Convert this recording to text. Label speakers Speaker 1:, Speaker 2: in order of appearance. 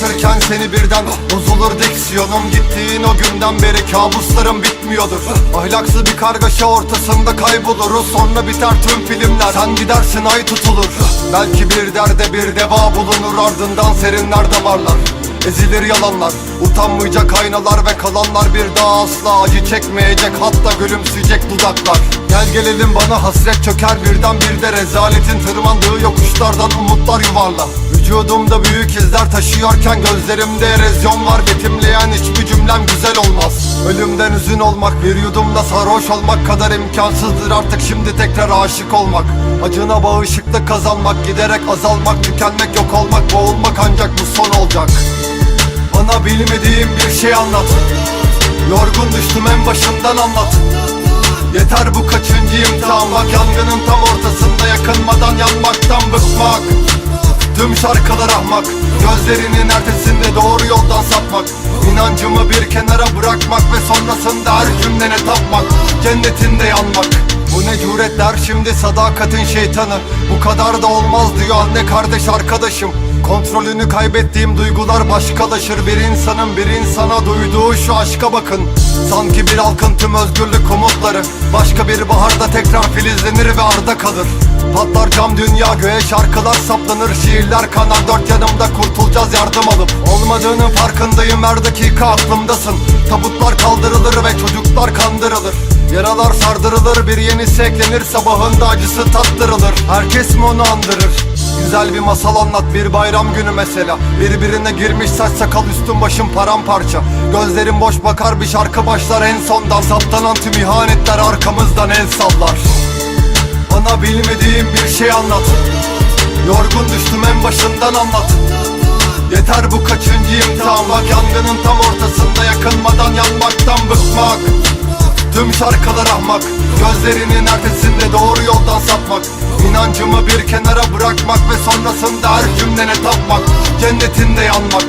Speaker 1: dinlerken seni birden Bozulur diksiyonum. Gittiğin o günden beri kabuslarım bitmiyordur. Ahlaksız bir kargaşa ortasında kayboluruz. Sonra biter tüm filmler Sen gidersin ay tutulur. Belki bir derde bir deva bulunur Ardından serinler damarlar. Ezilir yalanlar Utanmayacak aynalar ve kalanlar Bir daha asla acı çekmeyecek Hatta gülümseyecek dudaklar. Gel gelelim bana hasret çöker birden bir de Rezaletin tırmandığı yokuşlardan umutlar yuvarla Vücudumda büyük izler taşıyorken Gözlerimde erozyon var. Betimleyen hiçbir cümlem güzel olmaz. Ölümden üzün olmak Bir yudumda sarhoş olmak kadar imkansızdır. Artık şimdi tekrar aşık olmak Acına bağışıklık kazanmak Giderek azalmak, tükenmek, yok olmak Boğulmak ancak bu son olacak. Bana bilmediğim bir şey anlat. Yorgun düştüm en başından anlat. Yeter bu kaçıncı imtihan? Bak yangının tam ortasında yakınmadan yanmaktan bıkmak Tüm şarkılar ahmak Gözlerinin ertesinde doğru yoldan sapmak. İnancımı bir kenara bırakmak Ve sonrasında her cümlene tapmak. Cennetinde yanmak. Bu ne cüretler şimdi sadakatin şeytanı. Bu kadar da olmaz diyor anne kardeş arkadaşım. Kontrolünü kaybettiğim duygular başkalaşır. Bir insanın bir insana duyduğu şu aşka bakın. Sanki bir halkın tüm özgürlük umutları. Başka bir baharda tekrar filizlenir ve arda kalır Patlar cam dünya göğe şarkılar saplanır Şiirler kanar. Dört yanımda kurtulacağız yardım alıp. Olmadığının farkındayım her dakika aklımdasın. Tabutlar kaldırılır ve çocuklar kandırılır. Yaralar sardırılır bir yenisi eklenir Sabahında acısı tattırılır. Herkes mi onu andırır? Güzel bir masal anlat bir bayram günü mesela. Birbirine girmiş saç sakal üstüm başım paramparça. Gözlerim boş bakar bir şarkı başlar en sondan Saptanan tüm ihanetler arkamızdan el sallar Bilmediğim bir şey anlat. Yorgun düştüm en başından anlat. Yeter bu kaçıncı imtihan Bak yangının tam ortasında yakınmadan yanmaktan bıkmak. Tüm şarkılar ahmak Gözlerinin ertesinde doğru yoldan sapmak. İnancımı bir kenara bırakmak Ve sonrasında her cümlene tapmak Cennetinde yanmak